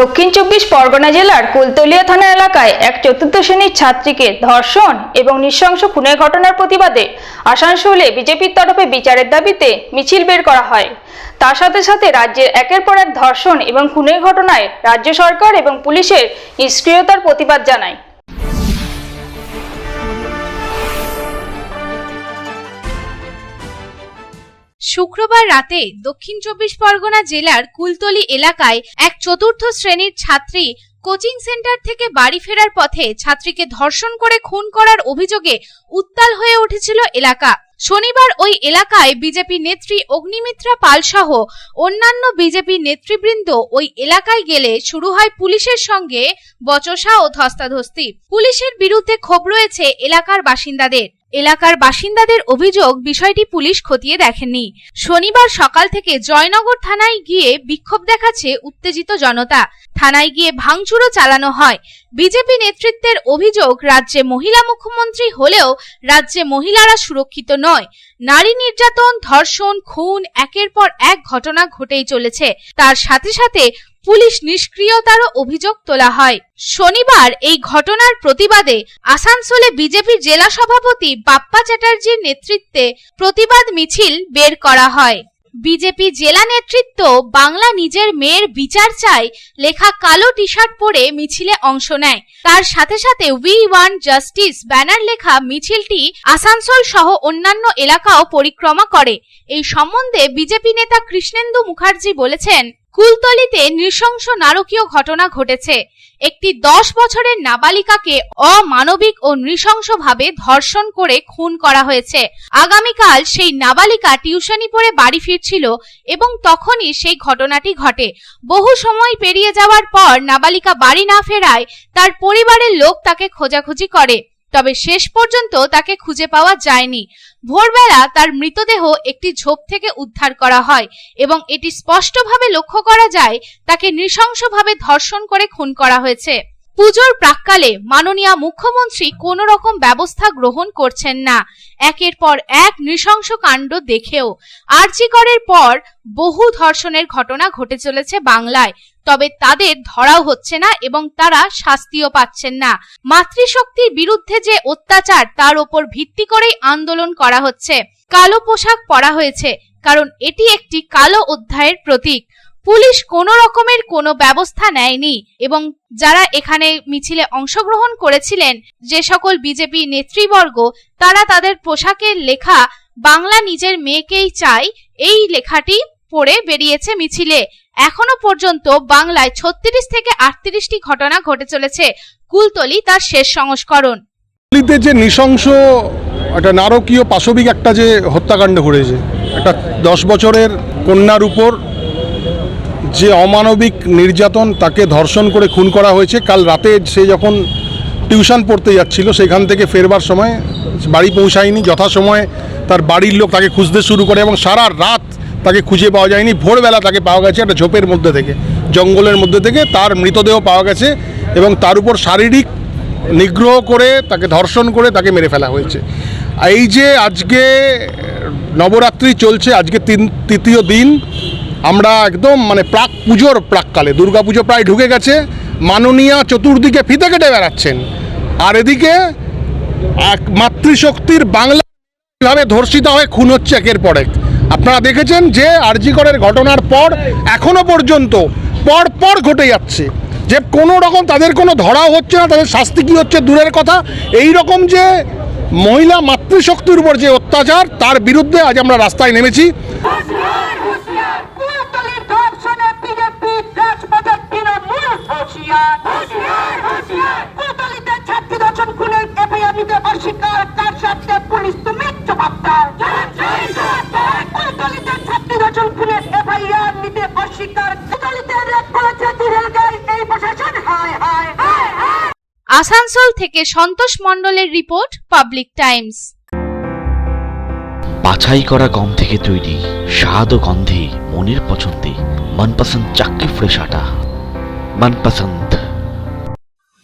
দক্ষিণ চব্বিশ পরগনা জেলার কুলতলিয়া থানা এলাকায় এক চতুর্থ শ্রেণির ছাত্রীকে ধর্ষণ এবং নৃশংস খুনের ঘটনার প্রতিবাদে আসানসোলে বিজেপির তরফে বিচারের দাবিতে মিছিল বের করা হয়। তার সাথে সাথে রাজ্যের একের পর এক ধর্ষণ এবং খুনের ঘটনায় রাজ্য সরকার এবং পুলিশের নিষ্ক্রিয়তার প্রতিবাদ জানায়। শুক্রবার রাতে দক্ষিণ চব্বিশ পরগনা জেলার কুলতলি এলাকায় এক চতুর্থ শ্রেণির ছাত্রী কোচিং সেন্টার থেকে বাড়ি ফেরার পথে ছাত্রীকে ধর্ষণ করে খুন করার অভিযোগে উত্তাল হয়ে উঠেছিল এলাকা। শনিবার ওই এলাকায় বিজেপি নেত্রী অগ্নিমিত্রা পাল সহ অন্যান্য বিজেপি নেতৃবৃন্দ ওই এলাকায় গেলে শুরু হয় পুলিশের সঙ্গে বচসা ও ধস্তাধস্তি। পুলিশের বিরুদ্ধে ক্ষোভ রয়েছে এলাকার বাসিন্দাদের। এলাকার বাসিন্দাদের অভিযোগ, বিষয়টি পুলিশ খতিয়ে দেখেননি শনিবার সকাল থেকে জয়নগর থানায় গিয়ে বিক্ষোভ দেখাচ্ছে উত্তেজিত জনতা। থানায় গিয়ে ভাঙচুরও চালানো হয়। বিজেপি নেতৃত্বের অভিযোগ, রাজ্যে মহিলা মুখ্যমন্ত্রী হলেও রাজ্যে মহিলারা সুরক্ষিত নয়। নারী নির্যাতন, ধর্ষণ, খুন একের পর এক ঘটনা ঘটেই চলেছে। তার সাথে সাথে পুলিশ নিষ্ক্রিয়তারও অভিযোগ তোলা হয়। শনিবার এই ঘটনার প্রতিবাদে আসানসোলে বিজেপির জেলা সভাপতি বাপ্পা চ্যাটার্জির নেতৃত্বে প্রতিবাদ মিছিল বের করা হয়। বিজেপি জেলা নেতৃত্ব বাংলা নিজের মেয়ের বিচার চাই লেখা কালো টি শার্ট পরে মিছিলে অংশ নেয়। তার সাথে সাথে উই ওয়ান জাস্টিস ব্যানার লেখা মিছিলটি আসানসোল সহ অন্যান্য এলাকাও পরিক্রমা করে। এই সম্বন্ধে বিজেপি নেতা কৃষ্ণেন্দু মুখার্জি বলেছেন কুলতলিতে নৃশংস নারকীয় ঘটনা ঘটেছে। একটি দশ বছরের নাবালিকাকে অমানবিক ও নৃশংসভাবে ধর্ষণ করে খুন করা হয়েছে। আগামীকাল সেই নাবালিকা টিউশনি পড়ে বাড়ি ফিরছিল এবং তখনই সেই ঘটনাটি ঘটে। বহু সময় পেরিয়ে যাওয়ার পর নাবালিকা বাড়ি না ফেরায়, তার পরিবারের লোক তাকে খোঁজাখুঁজি করে। তবে শেষ পর্যন্ত তাকে খুঁজে পাওয়া যায়নি। ভোরবেলা তার মৃতদেহ একটি ঝোপ থেকে উদ্ধার করা হয় এবং এটি স্পষ্টভাবে লক্ষ্য করা যায় তাকে নৃশংসভাবে ধর্ষণ করে খুন করা হয়েছে। পুজোর প্রাককালে মাননীয় মুখ্যমন্ত্রী কোন রকম ব্যবস্থা গ্রহণ করছেন না। একের পর এক নৃশংস কাণ্ড দেখেও আর্চিকরের পর বহু ধর্ষণের ঘটনা ঘটে চলেছে বাংলায়। তবে তাদের ধরাও হচ্ছে না এবং তারা শাস্তিও পাচ্ছেন না। মাতৃশক্তির বিরুদ্ধে যে অত্যাচার, তার ওপর ভিত্তি করেই আন্দোলন করা হচ্ছে। কালো পোশাক পরা হয়েছে, কারণ এটি একটি কালো অধ্যায়ের প্রতীক। পুলিশ কোনো রকমের কোনো ব্যবস্থা নেয়নি এবং যারা এখানে মিছিলে অংশগ্রহণ করেছিলেন, যে সকল বিজেপি নেতৃবর্গ, তারা তাদের পোশাকের লেখা বাংলা নিজের মেয়েকেই চাই, এই লেখাটি পড়ে বেরিয়েছে মিছিলে। এখনও পর্যন্ত বাংলায় ছত্রিশ থেকে আটত্রিশটি ঘটনা ঘটে চলেছে। কুলতলি তার শেষ সংস্করণ। যে নৃশংস, একটা নারকীয় পাশবিক একটা যে হত্যাকাণ্ড ঘটেছে, একটা দশ বছরের কন্যার উপর যে অমানবিক নির্যাতন তাকে ধর্ষণ করে খুন করা হয়েছে, কাল রাতে সে যখন টিউশন পড়তে যাচ্ছিল, সেখান থেকে ফেরবার সময় বাড়ি পৌঁছায়নি। যথাসময়ে তার বাড়ির লোক তাকে খুঁজতে শুরু করে এবং সারা রাত তাকে খুঁজে পাওয়া যায়নি। ভোরবেলা তাকে পাওয়া গেছে একটা ঝোপের মধ্যে থেকে, জঙ্গলের মধ্যে থেকে। তার মৃতদেহ পাওয়া গেছে এবং তার উপর শারীরিক নিগ্রহ করে তাকে ধর্ষণ করে তাকে মেরে ফেলা হয়েছে। এই যে আজকে নবরাত্রি চলছে, আজকে তিন তৃতীয় দিন আমরা একদম মানে প্রাক পুজোর প্রাককালে, দুর্গা পুজো প্রায় ঢুকে গেছে, মাননীয়া চতুর্দিকে ফিতে কেটে বেড়াচ্ছেন। আর এদিকে এক মাতৃশক্তির বাংলা কীভাবে ধর্ষিত হয়ে খুন হচ্ছে একের পর এক। আপনারা দেখেছেন যে আরজিকরের ঘটনার পর, এখনও পর্যন্ত পর পর ঘটে যাচ্ছে। যে কোনো রকম তাদের কোনো ধরাও হচ্ছে না, তাদের শাস্তি কী হচ্ছে দূরের কথা। এই রকম যে মহিলা মাতৃশক্তির উপর যে অত্যাচার, তার বিরুদ্ধে আজ আমরা রাস্তায় নেমেছি। আসানসোল থেকে সন্তোষ মণ্ডলের রিপোর্ট, পাবলিক টাইমস। বাছাই করা গম থেকে তৈরি, স্বাদ ও গন্ধে মনের পছন্দে মনপসন্দ চাকরি ফ্রেশ আটা। মনপসন্দ